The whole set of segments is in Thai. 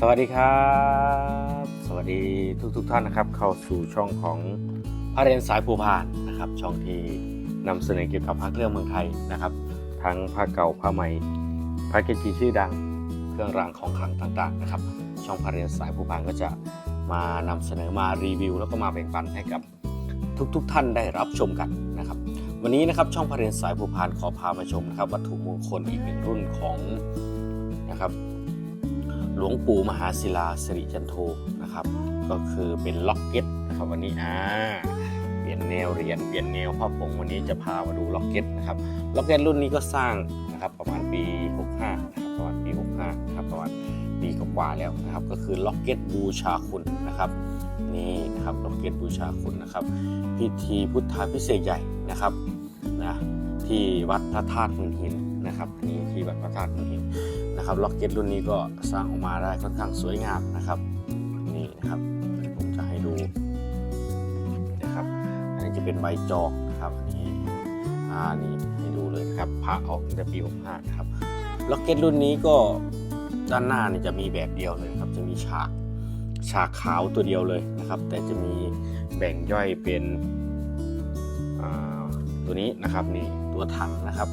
สวัสดีครับ สวัสดีทุกทท่านนะครับ เข้าสู่ช่องของพระเรียนสายภูพานนะครับ ช่องที่นำเสนอเกี่ยวกับพระเครื่องเมืองไทยนะครับ ทั้งผ้าเก่าผ้าใหม่พระเกจิชื่อดังเครื่องรางของขลังต่างๆนะครับ ช่องพระเรียนสายภูพานก็จะมานำเสนอมารีวิว แล้วก็มาแบ่งปันให้กับทุกๆท่านได้รับชมกันนะครับ วันนี้นะครับช่องพระเรียนสายภูพานขอพามาชมนะครับวัตถุมงคลอีกหนึ่งรุ่นของนะครับ หลวงปู่มหาศิลาสิริจันโทนะครับ ก็คือเป็นล็อกเก็ตนะครับวันนี้อ่าเปลี่ยนแนวเหรียญเปลี่ยนแนวพระผงวันนี้จะพามาดูล็อกเก็ตนะครับล็อกเก็ตรุ่นนี้ก็สร้างนะครับประมาณปี 65นะครับประมาณปี 65นะครับประมาณปีกว่าแล้วนะครับ ก็คือล็อกเก็ตบูชาคุณนะครับนี่นะครับล็อกเก็ตบูชาคุณนะครับ พิธีพุทธาพิเศษใหญ่นะครับนะที่วัดพระธาตุมืองหินนะครับนี่ที่วัดพระธาตุมืองหิน นะครับล็อกเก็ตรุ่นนี้ก็สร้างออกมาได้ค่อนข้างสวยงามนะครับนี่นะครับผมจะให้ดูนะครับอันนี้จะเป็นใบจอกนะครับอันนี้อ่านี่ให้ดูเลยนะครับพระออกตั้งแต่ปี65นะครับล็อกเก็ตรุ่นนี้ก็ด้านหน้าเนี่ยจะมีแบบเดียวเลยครับจะมีฉากฉากขาวตัวเดียวเลยนะครับ แต่จะมีแบ่งย่อยเป็นอ่าตัวนี้นะครับนี่ตัวถังนะครับ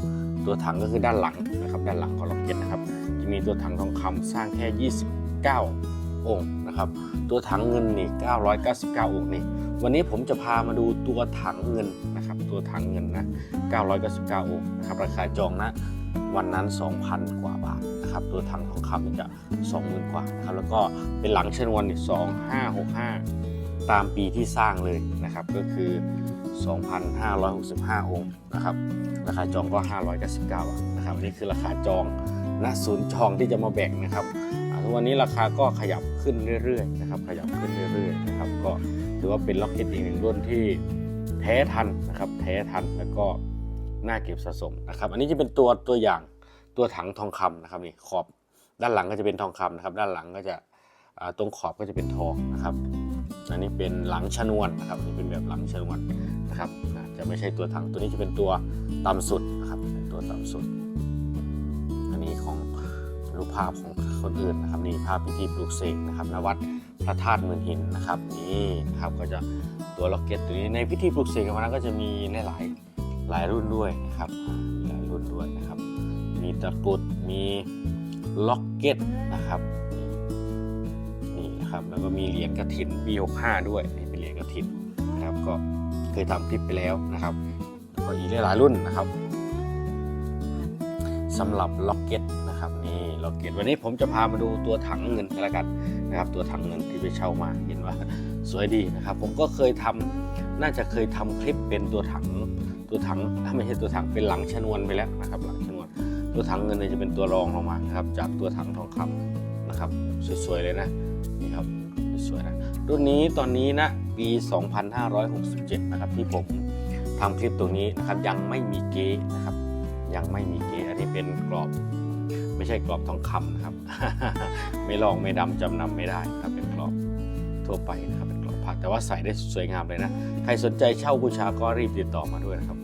ตัวถังก็คือด้านหลังนะครับ ด้านหลังของล็อกเก็ตนะครับ จะมีตัวถังทองคำสร้างแค่ 29 องค์นะครับ ตัวถังเงินนี่999 องค์นี่ วันนี้ผมจะพามาดูตัวถังเงินนะครับ ตัวถังเงินนะ 999 องค์นะครับราคาจองนะวันนั้น 2,000 กว่าบาทนะครับ ตัวถังทองคำจะ20,000 กว่านะครับแล้วก็เป็นหลังชนวนนี่2565 ตามปีที่สร้างเลยนะครับ ก็คือ 2,565 องค์นะครับ ราคาจองก็ 599 บาทนะครับ อันนี้คือราคาจอง ณศูนย์จองที่จะมาแบ่งนะครับทุกวันนี้ราคาก็ขยับขึ้นเรื่อยๆนะครับขยับขึ้นเรื่อยๆนะครับก็ถือว่าเป็นล็อกเก็ตอีกหนึ่งรุ่นที่แท้ทันนะครับแท้ทันแล้วก็น่าเก็บสะสมนะครับ อันนี้จะเป็นตัวตัวอย่างตัวถังทองคำนะครับนี่ขอบด้านหลังก็จะเป็นทองคำนะครับ ด้านหลังก็จะตรงขอบก็จะเป็นทองนะครับ อันนี้เป็นหลังชนวนนะครับนี่เป็นแบบหลังชนวนนะครับจะไม่ใช่ตัวถังตัวนี้จะเป็นตัวต่ำสุดนะครับตัวต่ำสุด รูปภาพของคนอื่นนะครับนี่ภาพพิธีปลูกเสกนะครับณวัดพระธาตุเมืองหินนะครับนี่นะครับก็จะตัวล็อกเก็ตตัวนี้ในพิธีปลูกเสกของมันก็จะมีหลายหลายรุ่นด้วยนะครับมีหลายรุ่นด้วยนะครับ มีตะกรุดมีล็อกเก็ตนะครับนี่นะครับแล้วก็มีเหรียญกระถินปี65ด้วยนี่เป็นเหรียญกระถินนะครับก็เคยทำคลิปไปแล้วนะครับก็อีกหลายรุ่นนะครับสำหรับล็อกเก็ต รับนี่ล็อกเก็ตวันนี้ผมจะพามาดูตัวถังเงินกันแล้วกันนะครับ ตัวถังเงินที่ไปเช่ามาเห็นว่าสวยดีนะครับ ผมก็เคยทำน่าจะเคยทำคลิปเป็นตัวถังตัวถังถ้าไม่ใช่ตัวถังเป็นหลังชนวนไปแล้วนะครับ หลังชนวน ตัวถังเงินเนี่ยจะเป็นตัวรองลงมาครับจากตัวถังทองคำนะครับสวยๆเลยนะนี่ครับสวยๆนะรุ่นนี้ตอนนี้นะปี 2567 นะครับที่ผมทำคลิปตัวนี้นะครับยังไม่มีเก๊นะครับยังไม่มีเก๊อันนี้เป็นกรอบ ไม่ใช่กรอบทองคำนะครับ ไม่ลองไม่ดำจำนำไม่ได้นะครับเป็นกรอบทั่วไปนะครับเป็นกรอบผ้าแต่ว่าใส่ได้สวยงามเลยนะ ใครสนใจเช่าบูชาก็รีบติดต่อมาด้วยนะครับ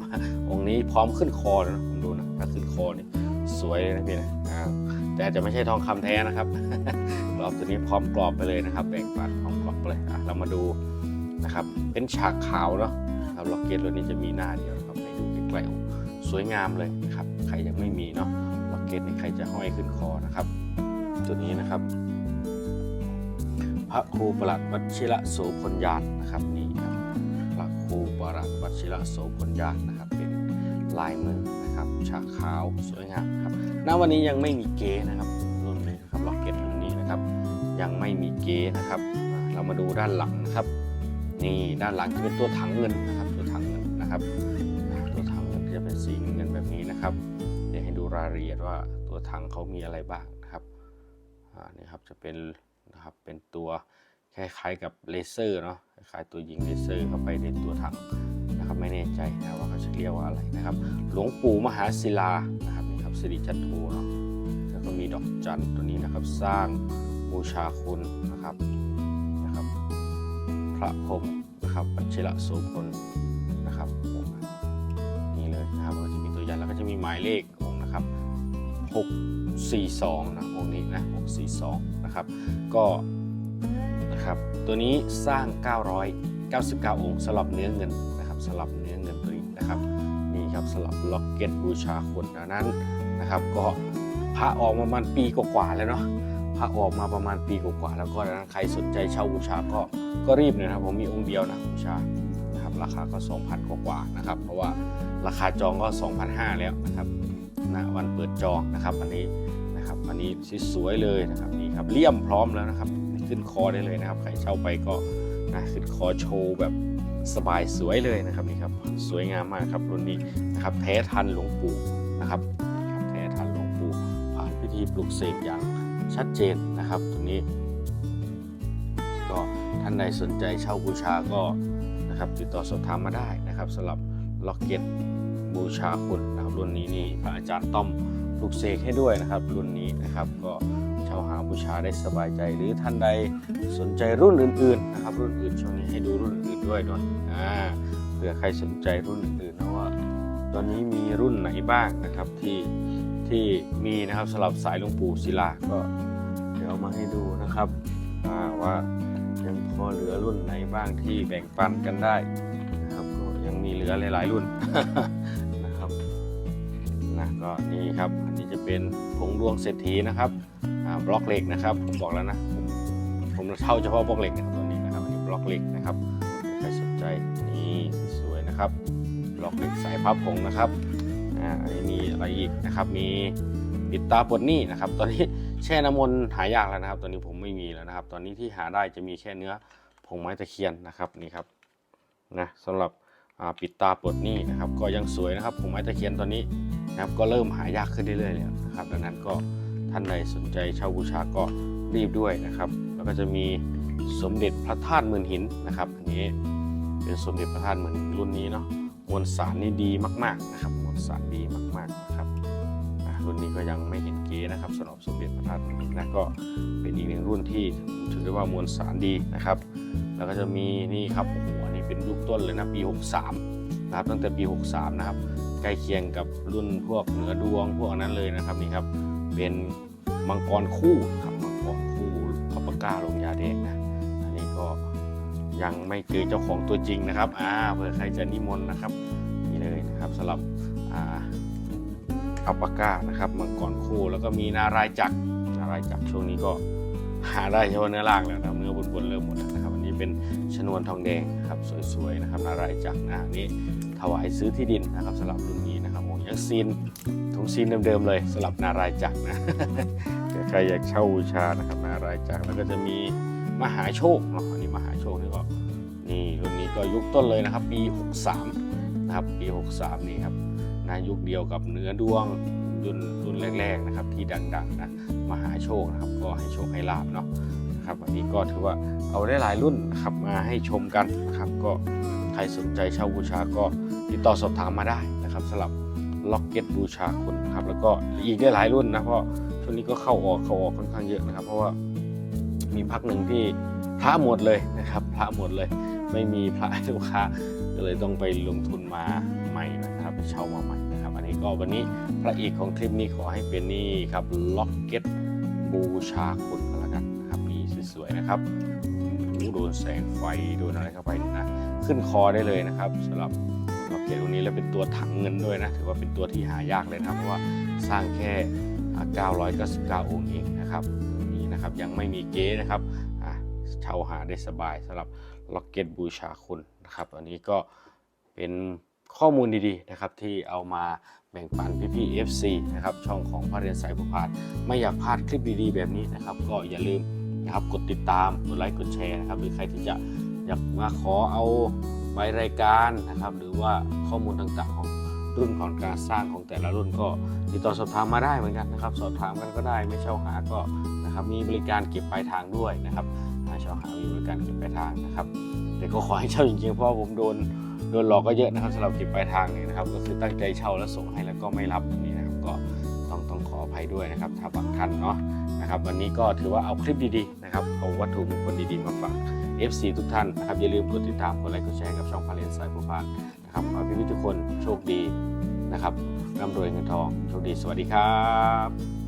องค์นี้พร้อมขึ้นคอนะผมดูนะถ้าขึ้นคอนี่สวยเลยนะพี่นะแต่อาจจะไม่ใช่ทองคำแท้นะครับกรอบตัวนี้พร้อมกรอบไปเลยนะครับแบ่งปันพร้อมกรอบไปเลยอะเรามาดูนะครับ เป็นฉากขาวเนาะครับล็อกเก็ตตัวนี้จะมีหน้าเดียวนะครับให้ดูใกล้ๆสวยงามเลยนะครับ ใครยังไม่มี เก็ตนี่ใครจะห้อยขึ้นคอนะครับ ตัวนี้นะครับ พระครูประหลัดวชิระโสพลยานนะครับนี่ครับพระครูประหลัดวชิระโสพลยานนะครับ เป็นลายมือนะครับฉากขาวสวยงามครับณวันนี้ยังไม่มีเก๊นะครับรุ่นนี้นะครับล็อกเก็ตรุ่นนี้นะครับ ยังไม่มีเก๊นะครับ เรามาดูด้านหลังนะครับ นี่ด้านหลังจะเป็นตัวถังเงินนะครับ ตัวถังเงินนะครับ ตัวถังเงินจะเป็นสีเงินแบบนี้นะครับ รายละเอียดว่าตัวถังเขามีอะไรบ้างนะครับอ่านี่ครับจะเป็นนะครับเป็นตัวคล้ายๆกับเลเซอร์เนาะคล้ายๆตัวยิงเลเซอร์เข้าไปในตัวถังนะครับไม่แน่ใจนะว่าเขาจะเรียกว่าอะไรนะครับ หลวงปู่มหาศิลานะครับนี่ครับสิริจันโทเนาะแล้วก็มีดอกจันตัวนี้นะครับสร้างบูชาคุณนะครับนะครับ พระพรมนะครับปัจฉิระโสพลนะครับนี่เลยนะครับก็จะมีตัวยันแล้วก็จะมีหมายเลข 642นะองค์นี้นะ642นะครับก็นะครับตัวนี้สร้าง 999 องค์สลับเนื้อเงินนะครับสลับเนื้อเงินตัวนี้นะครับนี่ครับสลับล็อกเก็ตบูชาคนดังนั้นนะครับก็พระออกมาประมาณปีกว่าๆแล้วเนาะพระออกมาประมาณปีกว่าๆแล้วก็ดังนั้นใครสนใจเช่าบูชาก็ก็รีบเลยนะครับผมมีองค์เดียวนะบูชานะครับราคาก็ 2,000 กว่าๆนะครับเพราะว่าราคาจองก็ 2,500 แล้วนะครับ นะวันเปิดจองนะครับอันนี้นะครับอันนี้สวยเลยนะครับนี่ครับเลี่ยมพร้อมแล้วนะครับขึ้นคอได้เลยนะครับ ใครเช่าไปก็นะขึ้นคอโชว์แบบสบายสวยเลยนะครับนี่ครับสวยงามมากครับรุ่นนี้นะครับแท้ทันหลวงปู่นะครับนี่ครับแท้ทันหลวงปู่ผ่านพิธีปลุกเสกอย่างชัดเจนนะครับตรงนี้ ก็ท่านใดสนใจเช่าบูชาก็นะครับติดต่อสอบถามมาได้นะครับสำหรับล็อกเก็ตบูชาคุณนะ รุ่นนี้นี่พระอาจารย์ต้อมปลุกเสกให้ด้วยนะครับรุ่นนี้นะครับก็ช่าหาบูชาได้สบายใจ หรือท่านใดสนใจรุ่นอื่นๆนะครับรุ่นอื่นช่วงนี้ให้ดูรุ่นอื่นด้วยด้วยอ่าเผื่อใครสนใจรุ่นอื่นๆนะว่า ตอนนี้มีรุ่นไหนบ้างนะครับที่ที่มีนะครับสำหรับสายหลวงปู่ศิลาก็เดี๋ยวเอามาให้ดูนะครับว่ายังพอเหลือรุ่นไหนบ้างที่แบ่งปันกันได้นะครับก็ยังมีเหลือหลายๆรุ่น ก็นี่ครับ อันนี้จะเป็นผงดวงเศรษฐีนะครับบล็อกเหล็กนะครับ ผมบอกแล้วนะ ผมผมเช่าเฉพาะบล็อกเหล็กนะครับตอนนี้นะครับ อันนี้บล็อกเหล็กนะครับ ใครสนใจนี่สวยนะครับ บล็อกเหล็กสายพับผงนะครับ อ่า อันนี้มีอะไรอีกนะครับ มีปิดตาปลดนี้นะครับ ตอนนี้แช่น้ำมนต์หายากแล้วนะครับ ตอนนี้ผมไม่มีแล้วนะครับ ตอนนี้ที่หาได้จะมีแค่เนื้อผงไม้ตะเคียนนะครับนี่ครับ นะสำหรับปิดตาปลดหนี้นะครับ ก็ยังสวยนะครับผงไม้ตะเคียนตอนนี้ นะครับก็เริ่มหายากขึ้นเรื่อยๆแล้วนะครับ ดังนั้นก็ท่านใดสนใจเช่าบูชาก็รีบด้วยนะครับ แล้วก็จะมีสมเด็จพระธาตุหมื่นหินนะครับอันนี้เป็นสมเด็จพระธาตุหมื่นหินรุ่นนี้เนาะมวลสารนี่ดีมากๆนะครับมวลสารดีมากๆนะครับรุ่นนี้ก็ยังไม่เห็นเก๋นะครับสำหรับสมเด็จพระธาตุนะก็เป็นอีกหนึ่งรุ่นที่ถือได้ว่ามวลสารดีนะครับ แล้วก็จะมีนี่ครับโอ้โหอันนี้เป็นยุคต้นเลยนะปี 63นะครับตั้งแต่ปี 63 นะครับ ใกล้เคียงกับรุ่นพวกเหนือดวงพวกนั้นเลยนะครับนี่ครับ เป็นมังกรคู่ครับมังกรคู่พับปะก้าลงยาแดงนะอันนี้ก็ยังไม่เจอเจ้าของตัวจริงนะครับอ่าเผื่อใครจะนิมนต์นะครับนี่เลยนะครับสำหรับอ่าอัปปาก้านะครับมังกรคู่แล้วก็มีนารายจักรนารายจักรช่วงนี้ก็หาได้เฉพาะเนื้อล่างแล้วนะเนื้อบนๆเริ่มหมดแล้วนะครับอันนี้เป็นชนวนทองแดงครับสวยๆนะครับนารายจักรนะนนี้ ถวายซื้อที่ดินนะครับสำหรับรุ่นนี้นะครับโอ้ยังซีนถุงซีนเดิมๆเลยสำหรับนารายจักรนะใครอยากเช่าบูชานะครับนารายจักรแล้วก็จะมีมหาโชคเนาะอันนี้มหาโชคนี่ก็นี่รุ่นนี้ก็ยุคต้นเลยนะครับ ปี 63นะครับปี 63 นี่ครับนะยุคเดียวกับเนื้อดวงรุ่นรุ่นแรกๆนะครับที่ดังๆนะมหาโชคนะครับก็ให้โชคให้ลาบเนาะนะครับวันนี้ก็ถือว่าเอาได้หลายรุ่นนะครับมาให้ชมกันนะครับก็ ใครสนใจเช่าบูชาก็ติดต่อสอบถามมาได้นะครับสำหรับล็อกเก็ตบูชาคุณครับแล้วก็อีกได้หลายรุ่นนะเพราะช่วงนี้ก็เข้าออกเข้าออกค่อนข้างเยอะนะครับ เพราะว่ามีพักหนึ่งที่พระหมดเลยนะครับพระหมดเลย ไม่มีพระลูกค้าก็เลยต้องไปลงทุนมาใหม่นะครับเช่ามาใหม่นะครับอันนี้ก็วันนี้พระเอกของคลิปนี้ขอให้เป็นนี่ครับล็อกเก็ตบูชาคุณก็แล้วกันนะครับนี่สวยๆนะครับ โอ้โดนแสงไฟโดนอะไรเข้าไปนี่นะขึ้นคอได้เลยนะครับสำหรับล็อกเกตตรงนี้แล้วเป็นตัวถังเงินด้วยนะถือว่าเป็นตัวที่หายากเลยนะครับเพราะว่าสร้างแค่อ่า999 องค์เองนะครับนี่นะครับยังไม่มีเก๊นะครับเช่าหาได้สบายสำหรับล็อกเก็ตบูชาคุณนะครับอันนี้ก็เป็นข้อมูลดีๆนะครับที่เอามาแบ่งปันพี่ๆ FC นะครับช่องของพระเรียนสายผู้พานไม่อยากพลาดคลิปดีๆ แบบนี้นะครับ ก็อย่าลืม นะครับ กดติดตาม กดไลค์ กดแชร์นะครับ หรือใครที่จะอยากมาขอเอาใบรายการนะครับ หรือว่าข้อมูลต่างๆของรุ่นของการสร้างของแต่ละรุ่นก็ติดต่อสอบถามมาได้เหมือนกันนะครับ สอบถามกันก็ได้ไม่เช่าหาก็นะครับมีบริการเก็บปลายทางด้วยนะครับอ่าเช่าหามีบริการเก็บปลายทางนะครับ แต่ก็ขอให้เช่าจริงๆเพราะผมโดนโดนหลอกก็เยอะนะครับสำหรับเก็บปลายทางนี่นะครับ ก็คือตั้งใจเช่าแล้วส่งให้แล้วก็ไม่รับนี้นะครับก็ ต้องต้องขออภัยด้วยนะครับถ้าบางท่านเนาะนะครับ วันนี้ก็ถือว่าเอาคลิปดีๆนะครับเอาวัตถุมงคลดีๆมาฝาก FC ทุกท่านนะครับอย่าลืมกดติดตามกดไลค์กดแชร์กับช่องพาเลนสายผู้พานนะครับขอให้พี่ๆทุกคนโชคดีนะครับร่ำรวยเงินทองโชคดีสวัสดีครับ